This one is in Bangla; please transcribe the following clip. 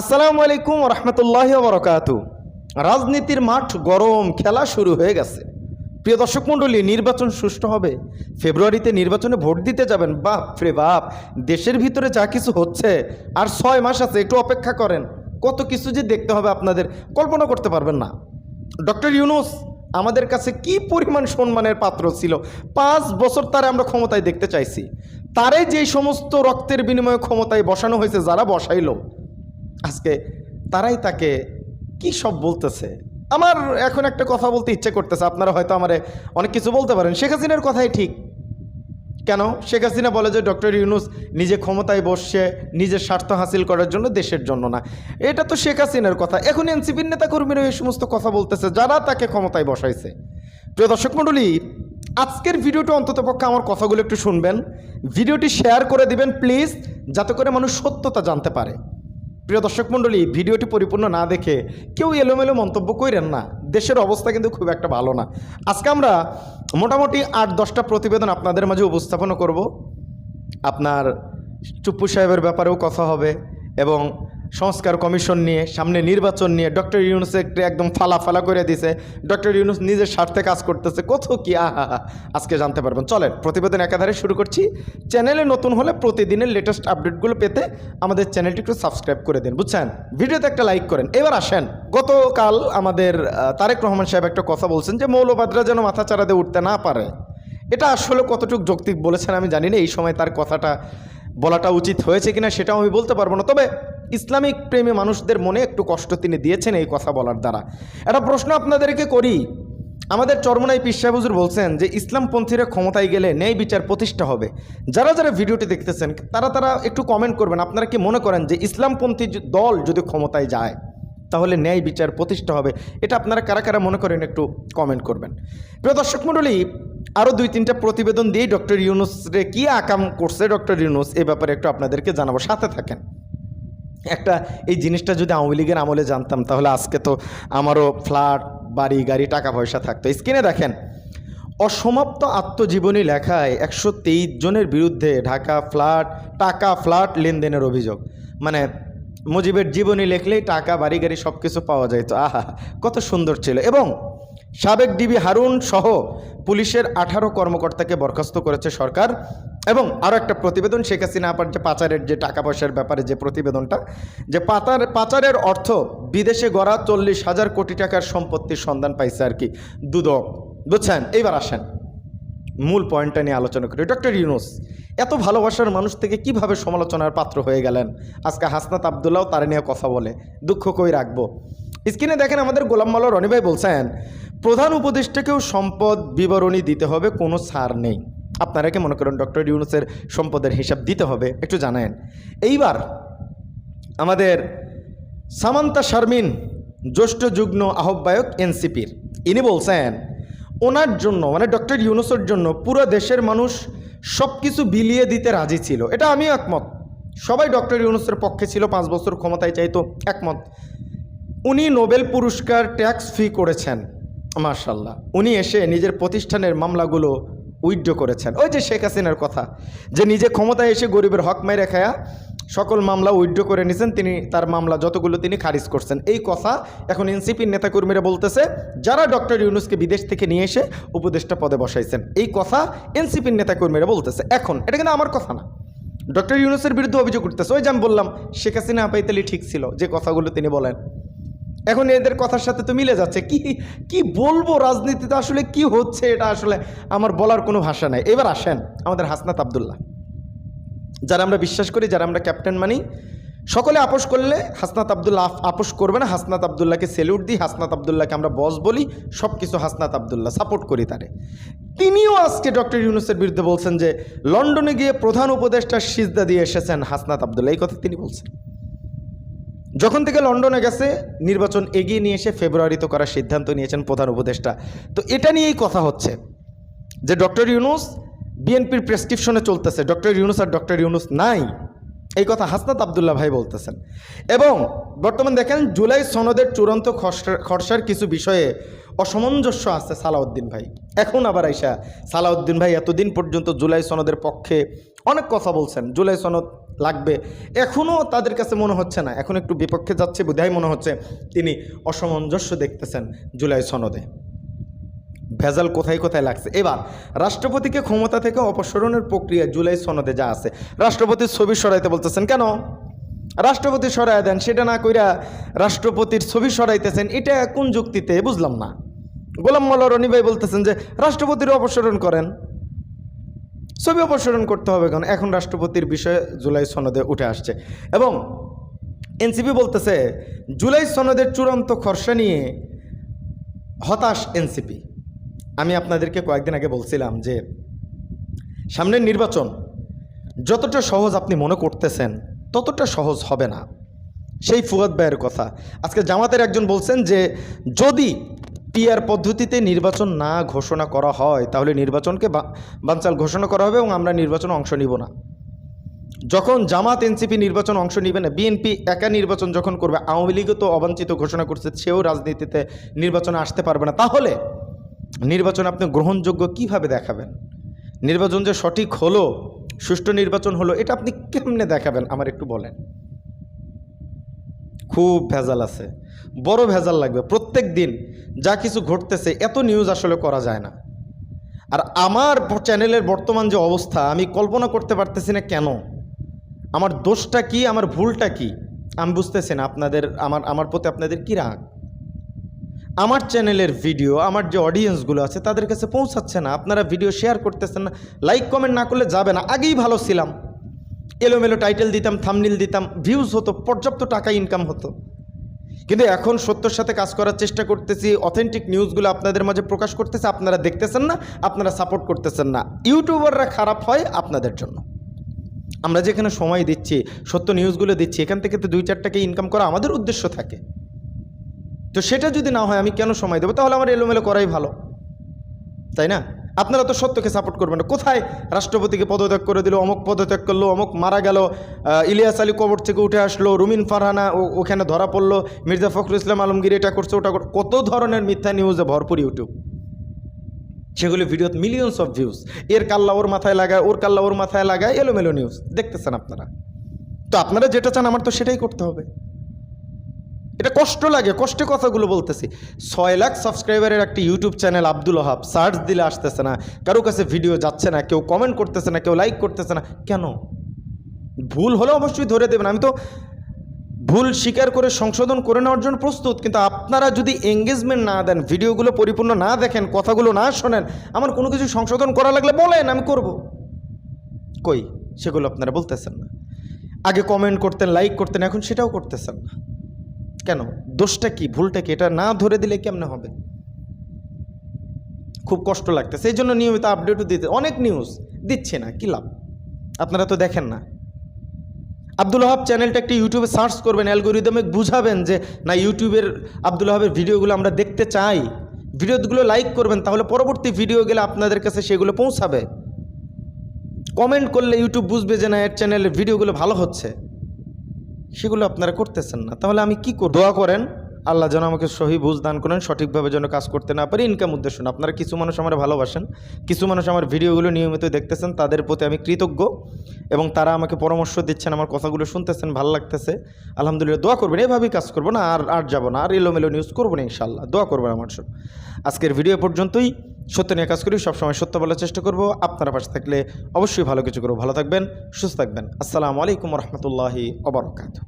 আসসালামু আলাইকুম রহমতুল্লাহ বরকাত রাজনীতির মাঠ গরম, খেলা শুরু হয়ে গেছে। প্রিয় দর্শক মণ্ডলী, নির্বাচন সুষ্ঠু হবে। ফেব্রুয়ারিতে নির্বাচনে ভোট দিতে যাবেন। বাপ রে বাপ, দেশের ভিতরে যা কিছু হচ্ছে, আর ছয় মাস আছে, একটু অপেক্ষা করেন। কত কিছু যে দেখতে হবে আপনাদের, কল্পনা করতে পারবেন না। ডক্টর ইউনুস, আমাদের কাছে কি পরিমাণ সম্মানের পাত্র ছিল? পাঁচ বছর তারে আমরা ক্ষমতায় দেখতে চাইছি। তারে যে সমস্ত রক্তের বিনিময়ে ক্ষমতায় বসানো হয়েছে, যারা বসাইলো আজকে তারাই তাকে কি সব বলতেছে? আমার এখন একটা কথা বলতে ইচ্ছে করতেছে, আপনারা হয়তো আমারে অনেক কিছু বলতে পারেন। শেখ হাসিনার কথাই ঠিক। কেন? শেখ হাসিনা বলে যে ডক্টর ইউনুস নিজে ক্ষমতায় বসছে, নিজের স্বার্থ হাসিল করার জন্য দেশের জন্য না। এটা তো শেখ হাসিনার কথা। এখন এনসিপির নেতা কর্মীরা এই সমস্ত কথা বলতেছে, যারা তাকে ক্ষমতায় বসাইছে। প্রিয় দর্শক মণ্ডলী, আজকের ভিডিওটা অন্তত পক্ষে আমার কথাগুলো একটু শুনবেন। ভিডিওটি শেয়ার করে দিবেন, প্লিজ, যাতে করে মানুষ সত্যতা জানতে পারে। প্রিয় দর্শক মণ্ডলী, ভিডিওটি পরিপূর্ণ না দেখে কেউ এলোমেলো মন্তব্য করেন না। দেশের অবস্থা কিন্তু খুব একটা ভালো না। আজকে আমরা মোটামুটি আট, দশটা প্রতিবেদন আপনাদের মাঝে উপস্থাপনা করব। আপনার চুপ্পু সাহেবের ব্যাপারেও কথা হবে এবং সংস্কার কমিশন নিয়ে, সামনে নির্বাচন নিয়ে ডক্টর ইউনুসে একটু একদম ফালা ফালা করে দিছে। ডক্টর ইউনুস নিজের স্বার্থে কাজ করতেছে, কত কি আহা আজকে জানতে পারবেন। চলেন, প্রতিবেদন একাধারে শুরু করছি। চ্যানেলে নতুন হলে প্রতিদিনের লেটেস্ট আপডেটগুলো পেতে আমাদের চ্যানেলটি একটু সাবস্ক্রাইব করে দিন, বুঝছেন? ভিডিওতে একটা লাইক করেন। এবার আসেন, গতকাল আমাদের তারেক রহমান সাহেব একটা কথা বলছেন যে মৌলবাদরা যেন মাথা চারা দিয়ে উঠতে না পারে। এটা আসলে কতটুকু যৌক্তিক বলেছেন আমি জানি না, এই সময় তার কথাটা বলাটা উচিত হয়েছে কিনা সেটাও আমি বলতে পারব না। তবে ইসলামিক প্রেমী মানুষদের মনে একটু কষ্ট তিনি দিয়েছেন এই কথা বলার দ্বারা। একটা প্রশ্ন আপনাদেরকে করি। আমাদের চরমনাই পিসা হুজুর বলছেন যে, ইসলামপন্থীরা ক্ষমতায় গেলে ন্যায় বিচার প্রতিষ্ঠা হবে। যারা যারা ভিডিওটি দেখতেছেন, তারা তারা একটু কমেন্ট করবেন, আপনারা কি মনে করেন যে, ইসলামপন্থী দল যদি ক্ষমতায় যায়, তাহলে ন্যায় বিচার প্রতিষ্ঠা হবে? এটা আপনারা কারা কারা মনে করেন একটু কমেন্ট করবেন। প্রিয় দর্শক মণ্ডলী আরও দুই তিনটা প্রতিবেদন দিয়ে ডক্টর ইউনুসরে কী আকাম করছে, ডক্টর ইউনুস, এ ব্যাপারে একটু আপনাদেরকে জানাব। সাথে থাকেন। একটা, এই জিনিসটা যদি আওয়ামী লীগের আমলে জানতাম, তাহলে আজকে তো আমারও ফ্ল্যাট, বাড়ি, গাড়ি, টাকা পয়সা থাকতো। স্ক্রিনে দেখেন, অসমাপ্ত আত্মজীবনী লেখায় একশো তেইশ জনের বিরুদ্ধে ঢাকা ফ্ল্যাট, টাকা ফ্ল্যাট লেনদেনের অভিযোগ। মানে মুজিবের জীবনী লেখলেই টাকা, বাড়ি, গাড়ি সব কিছু পাওয়া যায়। তো আহা, কত সুন্দর ছিল। এবং সাবেক ডিবি হারুন সহ পুলিশের আঠারো কর্মকর্তাকে বরখাস্ত করেছে সরকার এবং আরও একটা প্রতিবেদন শেখ হাসিনা আপার যে পাচারের যে টাকা পয়সার ব্যাপারে যে প্রতিবেদনটা, যে পাতার, পাচারের অর্থ বিদেশে গড়া চল্লিশ হাজার কোটি টাকার সম্পত্তির সন্ধান পাইছে আর কি দুদক। বুঝছেন? এইবার আসেন। মূল পয়েন্টটা নিয়ে আলোচনা করি। ডক্টর ইউনুস, এত ভালোবাসার মানুষ থেকে কীভাবে সমালোচনার পাত্র হয়ে গেলেন? আজকে হাসনাত আবদুল্লাহ তার নিয়ে কথা বলে। দুঃখ কই রাখব? স্ক্রিনে দেখেন আমাদের গোলাম মাল্লা রনি ভাই বলছেন, প্রধান উপদেষ্টাকেও সম্পদ বিবরণী দিতে হবে, কোনো সার নেই। আপনারা কি মনে করেন ডক্টর ইউনুসের সম্পদের হিসাব দিতে হবে? একটু জানেন এইবার আমাদের সামান্তা শারমিন, জ্যেষ্ঠ যুগ্ম আহ্বায়ক এনসিপির, ইনি বলছেন, ওনার জন্য মানে ডক্টর ইউনুসের জন্য পুরো দেশের মানুষ সব কিছু বিলিয়ে দিতে রাজি ছিল। এটা আমিও একমত। সবাই ডক্টর ইউনুসের পক্ষে ছিল, পাঁচ বছর ক্ষমতায় চাইতো, একমত। উনি নোবেল পুরস্কার ট্যাক্স ফি করেছেন মার্শাল্লাহ উনি এসে নিজের প্রতিষ্ঠানের মামলাগুলো উইথড্র করেছেন। ওই যে শেখ হাসিনার কথা, যে নিজে ক্ষমতায় এসে গরিবের হক মেরে খায়া সকল মামলা উইথড্র করে নিয়েছেন তিনি তার মামলা যতগুলো তিনি খারিজ করছেন। এই কথা এখন এনসিপির নেতাকর্মীরা বলতেছে, যারা ডক্টর ইউনুসকে বিদেশ থেকে নিয়ে এসে উপদেষ্টা পদে বসাইছেন। এই কথা এনসিপির নেতাকর্মীরা বলতেছে। এখন, এটা কিন্তু আমার কথা না। ডক্টর ইউনুসের বিরুদ্ধে অভিযোগ করতেছে ওই যে আমি বললাম, শেখ হাসিনা আপাইতালি ঠিক ছিল, যে কথাগুলো তিনি বলেন। এখন এদের কথার সাথে তো মিলে যাচ্ছে। কি কি বলব রাজনীতিতে? আসলে কি হচ্ছে এটা আসলে আমার বলার কোনো ভাষা নাই। এবার আসেন আমাদের হাসনাত আবদুল্লাহ। যারা আমরা বিশ্বাস করি, যারা আমরা ক্যাপ্টেন মানি, সকলে আপোষ করলে হাসনাত আবদুল্লাহ আপ- আপোষ করবে না। হাসনাত আবদুল্লাহকে সেলুট দিই, হাসনাত আবদুল্লাহকে আমরা বস বলি সব কিছু হাসনাত আবদুল্লাহ সাপোর্ট করি তারে। তিনিও আজকে ডক্টর ইউনুসের বিরুদ্ধে বলছেন যে, লন্ডনে গিয়ে প্রধান উপদেষ্টার সিজদা দিয়ে এসেছেন হাসনাত আবদুল্লাহ। এই কথা তিনি বলছেন। যখন থেকে লন্ডনে গেছে, নির্বাচন এগিয়ে নিয়ে এসে ফেব্রুয়ারিতে করার সিদ্ধান্ত নিয়েছেন প্রধান উপদেষ্টা। তো এটা নিয়েই কথা হচ্ছে যে ডক্টর ইউনুস বিএনপির প্রেসক্রিপশনে চলতেছে। ডক্টর ইউনুস আর ডক্টর ইউনুস নাই। এই কথা হাসনাত আবদুল্লাহ ভাই বলতেছেন। এবং বর্তমান দেখেন, জুলাই সনদের চূড়ান্ত খসড়ার কিছু বিষয়ে অসামঞ্জস্য আছে সালাউদ্দিন ভাই। এখন আবার আইসা সালাউদ্দিন ভাই এতদিন পর্যন্ত জুলাই সনদের পক্ষে অনেক কথা বলছেন। জুলাই সনদ লাগবে। এখনও তাদের কাছে মনে হচ্ছে না। এখন একটু বিপক্ষে যাচ্ছে বোধহয় মনে হচ্ছে তিনি অসামঞ্জস্য দেখতেছেন জুলাই সনদে। ভেজাল কোথায় কোথায় লাগছে? এবার, রাষ্ট্রপতিকে ক্ষমতা থেকে অপসারণের প্রক্রিয়া জুলাই সনদে যা আছে রাষ্ট্রপতির ছবি সরাইতে বলতেছেন কেন? রাষ্ট্রপতি সরাই দেন, সেটা না কইরা রাষ্ট্রপতির ছবি সরাইতেছেন, এটা কোন যুক্তিতে? বুঝলাম না। গোলাম মোল্লা রনি ভাই বলতেছেন যে রাষ্ট্রপতির অপসারণ করেন। ছবি অপসারণ করতে হবে কেন? এখন রাষ্ট্রপতির বিষয়ে জুলাই সনদে উঠে আসছে। এবং এনসিপি বলতেছে, জুলাই সনদের চূড়ান্ত খরসা নিয়ে হতাশ এনসিপি। আমি আপনাদেরকে কয়েকদিন আগে বলছিলাম যে, সামনের নির্বাচন যতটা সহজ আপনি মনে করতেছেন, ততটা সহজ হবে না। সেই ফুয়াদ ভাইয়ের কথা। আজকে জামাতের একজন বলছেন যে, যদি পিআর পদ্ধতিতে নির্বাচন না ঘোষণা করা হয়, তাহলে নির্বাচনকে বানচাল ঘোষণা করা হবে এবং আমরা নির্বাচনে অংশ নিব না। যখন জামাত এনসিপি নির্বাচন অংশ নিবে না, বিএনপি একা নির্বাচন যখন করবে, আওয়ামী লীগও তো অবাঞ্ছিত ঘোষণা করছে, সেও রাজনীতিতে নির্বাচনে আসতে পারবে না। তাহলে নির্বাচন আপনি গ্রহণযোগ্য কীভাবে দেখাবেন? নির্বাচন যে সঠিক হলো, সুষ্ঠু নির্বাচন হলো, এটা আপনি কেমনে দেখাবেন? আমার একটু বলেন। খুব ভেজাল আছে। বড় ভেজাল লাগবে। প্রত্যেক দিন যা কিছু ঘটতেছে, এত নিউজ আসলে করা যায় না। আর আমার চ্যানেলের বর্তমান যে অবস্থা, আমি কল্পনা করতে পারতেছি না কেন। আমার দোষটা কি? আমার ভুলটা কি? আমি বুঝতেছি না আপনাদের, আমার আমার প্রতি আপনাদের কী রাগ? আমার চ্যানেলের ভিডিও আমার যে অডিয়েন্সগুলো আছে, তাদের কাছে পৌঁছাচ্ছে না। আপনারা ভিডিও শেয়ার করতেছেন না। লাইক কমেন্ট না করলে যাবে না। আগেই ভালো ছিলাম। এলোমেলো টাইটেল দিতাম থামনিল দিতাম ভিউজ হতো, পর্যাপ্ত টাকা ইনকাম হতো। কিন্তু এখন সত্যর সাথে কাজ করার চেষ্টা করতেছি অথেন্টিক নিউজগুলো আপনাদের মাঝে প্রকাশ করতেছে, আপনারা দেখতেছেন না, আপনারা সাপোর্ট করতেছেন না। ইউটিউবাররা খারাপ হয় আপনাদের জন্য। আমরা যেখানে সময় দিচ্ছি, সত্য নিউজগুলো দিচ্ছি, এখান থেকে তো দুই চার টাকা ইনকাম করা আমাদের উদ্দেশ্য থাকে। তো সেটা যদি না হয়, আমি কেন সময় দেবো? তাহলে আমার এলোমেলো করাই ভালো। তাই না? আপনারা তো সত্যকে সাপোর্ট করবেন না। কোথায় রাষ্ট্রপতিকে পদত্যাগ করে দিল, অমুক পদত্যাগ করল, অমুক মারা গেল ইলিয়াস আলী কবর থেকে উঠে আসলো, রুমিন ফারহানা ওখানে ধরা পড়ল, মির্জা ফখরুল ইসলাম আলমগীর এটা করছে, ওটা কত ধরনের মিথ্যা নিউজে ভরপুর ইউটিউব সেগুলি ভিডিও মিলিয়নস অফ ভিউজ এর কাল্লা ওর মাথায় লাগায়, ওর কাল্লা ওর মাথায় লাগায় এলোমেলো নিউজ দেখতেছেন আপনারা। তো আপনারা যেটা চান আমার তো সেটাই করতে হবে। এটা কষ্ট লাগে, কষ্টে কথাগুলো বলতেছি। ছয় লাখ সাবস্ক্রাইবারের একটা YouTube channel Abdul Wahab search দিলে আসতেছে না, কারও কাছে ভিডিও যাচ্ছে না, কেউ কমেন্ট করতেছে না, কেউ লাইক করতেছে না, কেন? ভুল হলে অবশ্যই ধরে দেবেন, আমি তো ভুল স্বীকার করে সংশোধন করে নেওয়ার জন্য প্রস্তুত, কিন্তু আপনারা যদি এঙ্গেজমেন্ট না দেন ভিডিওগুলো পরিপূর্ণ না দেখেন, কথাগুলো না শোনেন, আমার কোনো কিছু সংশোধন করা লাগলে বলেন, আমি করব। কই? সেগুলো আপনারা বলতেছেন না। আগে কমেন্ট করতেন লাইক করতেন, এখন সেটাও করতেছেন না। কেন? দোষটা কি? ভুলটা কি? এটা না ধরে দিলে কেমনে হবে? খুব কষ্ট লাগতেছে। সেই জন্য নিয়মিত আপডেটও দিতে অনেক নিউজ দিচ্ছে না, কী লাভ? আপনারা তো দেখেন না। আব্দুল ওহাব চ্যানেলটা একটা ইউটিউবে সার্চ করবেন অ্যালগোরিদমে বুঝাবেন যে, না ইউটিউবের আব্দুল ওহাবের ভিডিওগুলো আমরা দেখতে চাই। ভিডিওগুলো লাইক করবেন, তাহলে পরবর্তী ভিডিও গেলে আপনাদের কাছে সেগুলো পৌঁছাবে। কমেন্ট করলে ইউটিউব বুঝবে যে, না, এর চ্যানেলের ভিডিওগুলো ভালো হচ্ছে। সেগুলো আপনারা করতেছেন না। তাহলে আমি কি করব? দোয়া করেন, আল্লাহ যেন আমাকে সহি বুঝ দান করেন, সঠিকভাবে যেন কাজ করতে না পারি। ইনকাম উদ্দেশ্য না। আপনারা কিছু মানুষ আমার ভালোবাসেন, কিছু মানুষ আমার ভিডিওগুলো নিয়মিত দেখতেছেন, তাদের প্রতি আমি কৃতজ্ঞ এবং তারা আমাকে পরামর্শ দিচ্ছেন, আমার কথাগুলো শুনতেছেন, ভালো লাগতেছে। আলহামদুলিল্লাহ, দোয়া করবেন, এভাবেই কাজ করব না, আর আর যাব না, আর এলোমেলো নিউজ করব না ইনশাল্লাহ দোয়া করবেন আমার জন্য। আজকের ভিডিও পর্যন্তই। সত্য নিয়ে কাজ করি, সবসময় সত্য বলার চেষ্টা করব। আপনারা পাশে থাকলে অবশ্যই ভালো কিছু করব। ভালো থাকবেন, সুস্থ থাকবেন। আসসালামু আলাইকুম রহমতুল্লাহি ওবরাকাতু